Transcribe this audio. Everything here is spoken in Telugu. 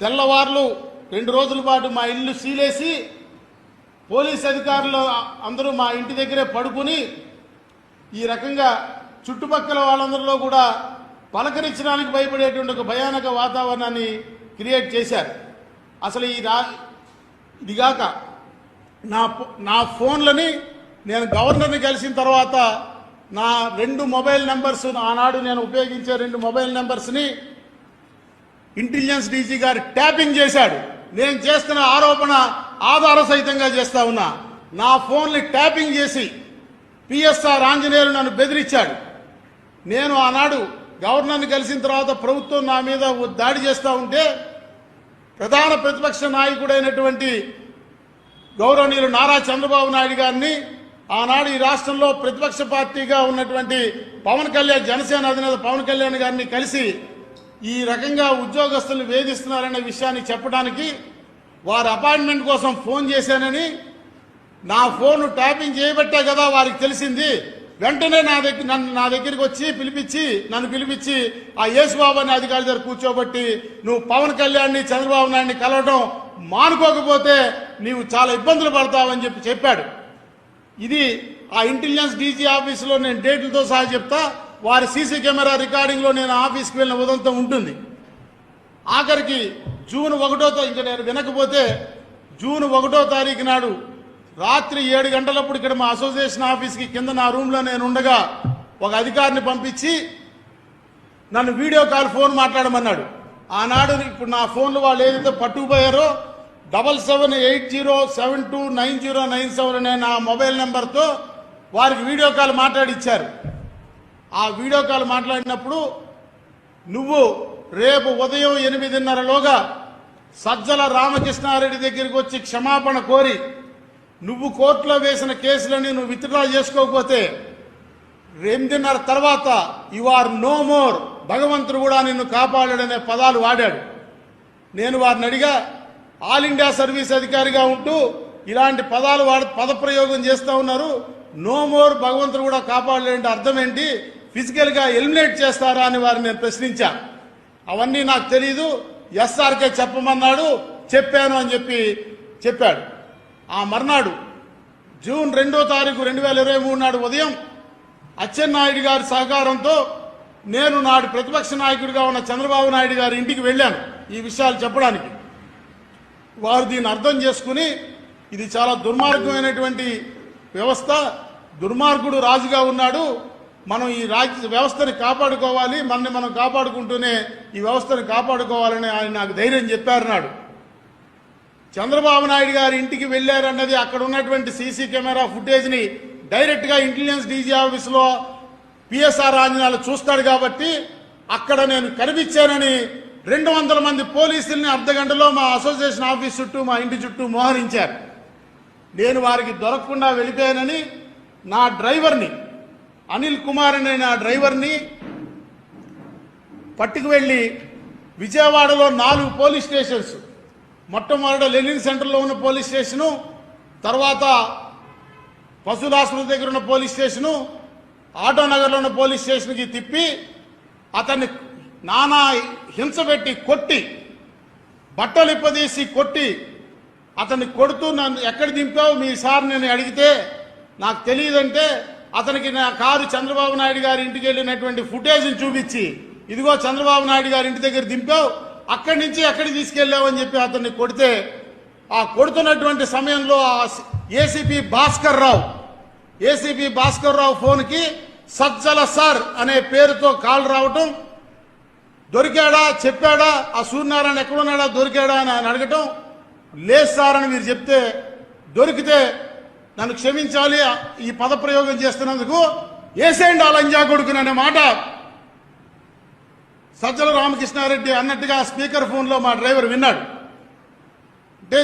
తెల్లవార్లు రెండు రోజుల పాటు మా ఇల్లు సీలేసి పోలీస్ అధికారులు అందరూ మా ఇంటి దగ్గరే పడుకుని ఈ రకంగా చుట్టుపక్కల వాళ్ళందరిలో కూడా పలకరించడానికి భయపడేటువంటి ఒక భయానక వాతావరణాన్ని క్రియేట్ చేశారు. అసలు ఈ రా ఇదిగాక నా ఫో- నా ఫోన్లని నేను గవర్నర్ని కలిసిన తర్వాత నా రెండు మొబైల్ నెంబర్స్ ఆనాడు నేను ఉపయోగించే రెండు మొబైల్ నెంబర్స్ని ఇంటెలిజెన్స్ డీజీ గారు ట్యాపింగ్ చేశాడు. నేను చేస్తున్న ఆరోపణ ఆధార సహితంగా చేస్తా ఉన్నా. నా ఫోన్ని ట్యాపింగ్ చేసి పిఎస్ఆర్ ఆంజనేయులు నన్ను బెదిరించాడు. నేను ఆనాడు గవర్నర్ని కలిసిన తర్వాత ప్రభుత్వం నా మీద దాడి చేస్తూ ఉంటే ప్రధాన ప్రతిపక్ష నాయకుడైనటువంటి గౌరవనీయులు నారా చంద్రబాబు నాయుడు గారిని ఆనాడు ఈ రాష్ట్రంలో ప్రతిపక్ష పార్టీగా ఉన్నటువంటి పవన్ కళ్యాణ్ జనసేన అధినేత పవన్ కళ్యాణ్ గారిని కలిసి ఈ రకంగా ఉద్యోగస్తులు వేధిస్తున్నారనే విషయాన్ని చెప్పడానికి వారి అపాయింట్మెంట్ కోసం ఫోన్ చేశానని నా ఫోన్ ట్యాపింగ్ చేయబట్టే కదా వారికి తెలిసింది. వెంటనే నా దగ్గర నన్ను నా దగ్గరికి వచ్చి పిలిపించి నన్ను పిలిపించి ఆ యేసుబాబు అనే అధికారి దగ్గర కూర్చోబట్టి నువ్వు పవన్ కళ్యాణ్ని చంద్రబాబు నాయుడిని కలవడం మానుకోకపోతే నీవు చాలా ఇబ్బందులు పడతావని చెప్పి చెప్పాడు. ఇది ఆ ఇంటెలిజెన్స్ డీజీ ఆఫీసులో నేను డేట్లతో సహా చెప్తా. వారి సీసీ కెమెరా రికార్డింగ్లో నేను ఆఫీస్కి వెళ్ళిన ఉదంతం ఉంటుంది. ఆఖరికి జూన్ ఒకటో ఇంకా నేను వినకపోతే జూన్ ఒకటో తారీఖు నాడు రాత్రి ఏడు గంటలప్పుడు ఇక్కడ మా అసోసియేషన్ ఆఫీస్కి కింద నా రూమ్లో నేను ఉండగా ఒక అధికారిని పంపించి నన్ను వీడియో కాల్ ఫోన్ మాట్లాడమన్నాడు. ఆనాడు ఇప్పుడు నా ఫోన్లు వాళ్ళు ఏదైతే పట్టుకుపోయారో double seven eight zero seven two nine zero nine seven అనే నా మొబైల్ నెంబర్తో వారికి వీడియో కాల్ మాట్లాడిచ్చారు. ఆ వీడియో కాల్ మాట్లాడినప్పుడు నువ్వు రేపు ఉదయం ఎనిమిదిన్నరలోగా సజ్జల రామకృష్ణారెడ్డి దగ్గరికి వచ్చి క్షమాపణ కోరి నువ్వు కోర్టులో వేసిన కేసులని నువ్వు విత్డ్రా చేసుకోకపోతే ఎనిమిదిన్నర తర్వాత యు ఆర్ నో మోర్ భగవంతుడు కూడా నిన్ను కాపాడాడనే పదాలు వాడాడు. నేను వారిని అడిగా ఆల్ ఇండియా సర్వీస్ అధికారిగా ఉంటూ ఇలాంటి పదాలు వాడు పదప్రయోగం చేస్తూ ఉన్నారు. నో మోర్ భగవంతుడు కూడా కాపాడలేంటి అర్థం ఏంటి? ఫిజికల్గా ఎలిమినేట్ చేస్తారా అని వారిని నేను ప్రశ్నించా. అవన్నీ నాకు తెలీదు. ఎస్ఆర్కే చెప్పమన్నాడు చెప్పాను అని చెప్పి చెప్పాడు. ఆ మర్నాడు జూన్ రెండో తారీఖు రెండు వేల ఇరవై మూడు నాడు ఉదయం అచ్చెన్నాయుడు గారి సహకారంతో నేను నాడు ప్రతిపక్ష నాయకుడిగా ఉన్న చంద్రబాబు నాయుడు గారి ఇంటికి వెళ్ళాను ఈ విషయాలు చెప్పడానికి. వారు దీన్ని అర్థం చేసుకుని ఇది చాలా దుర్మార్గమైనటువంటి వ్యవస్థ. దుర్మార్గుడు రాజుగా ఉన్నాడు. మనం ఈ రాజ్య వ్యవస్థని కాపాడుకోవాలి మనని మనం కాపాడుకుంటూనే ఈ వ్యవస్థను కాపాడుకోవాలని ఆయన నాకు ధైర్యం చెప్పారు నాడు చంద్రబాబు నాయుడు గారి ఇంటికి వెళ్ళారన్నది అక్కడ ఉన్నటువంటి సీసీ కెమెరా ఫుటేజ్ని డైరెక్ట్గా ఇంటెలిజెన్స్ డీజీ ఆఫీస్లో పిఎస్ఆర్ ఆంజనాలు చూస్తాడు కాబట్టి అక్కడ నేను కనిపించానని రెండు వందల మంది పోలీసుల్ని అర్ధగంటలో మా అసోసియేషన్ ఆఫీస్ చుట్టూ మా ఇంటి చుట్టూ మోహరించారు. నేను వారికి దొరకకుండా వెళ్ళిపోయానని నా డ్రైవర్ని అనిల్ కుమార్ అనే నా డ్రైవర్ని పట్టుకు వెళ్ళి విజయవాడలో నాలుగు పోలీస్ స్టేషన్స్ మొట్టమొదట లెనిన్ సెంటర్లో ఉన్న పోలీస్ స్టేషను తర్వాత పశువుల ఆసుపత్రి దగ్గర ఉన్న పోలీస్ స్టేషను ఆటో నగర్లో ఉన్న పోలీస్ స్టేషన్కి తిప్పి అతన్ని నానా హింస పెట్టి కొట్టి బట్టలు ఇప్పదీసి కొట్టి అతన్ని కొడుతూ నన్ను ఎక్కడ దింపావు మీ సార్ నేను అడిగితే నాకు తెలియదంటే అతనికి నా కారు చంద్రబాబు నాయుడు గారి ఇంటికి వెళ్ళినటువంటి ఫుటేజ్ని చూపించి ఇదిగో చంద్రబాబు నాయుడు గారి ఇంటి దగ్గర దింపావు అక్కడి నుంచి ఎక్కడికి తీసుకెళ్ళావు అని చెప్పి అతన్ని కొడితే ఆ కొడుతున్నటువంటి సమయంలో ఆ ఏసీపీ భాస్కర్ రావు ఏసీపీ భాస్కర్ రావు ఫోన్కి సజ్జల సార్ అనే పేరుతో కాల్ రావటం దొరికాడా చెప్పాడా ఆ సూర్యనారాయణ ఎక్కడున్నాడా దొరికాడా అని ఆయన అడగటం లేదు సార్ అని మీరు చెప్తే దొరికితే నన్ను క్షమించాలి ఈ పదప్రయోగం చేస్తున్నందుకు ఏసేయండి ఆ లంజా కొడుకుని అనే మాట. సజ్జల రామకృష్ణారెడ్డి అన్నట్టుగా స్పీకర్ ఫోన్లో మా డ్రైవర్ విన్నాడు. అంటే